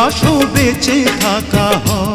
ভালোবাসো বেঁচে থাকা হয়।